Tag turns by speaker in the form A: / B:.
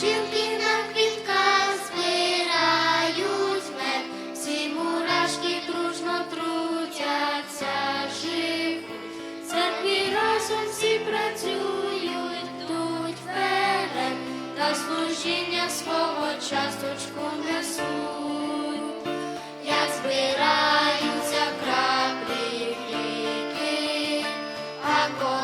A: Жилки на квітках збирають всі мурашки дружно трудяться, живуть, церкві разом всі працюють, йдуть вперед, та служіння свого часточку несуть, як збираються краплі, а коли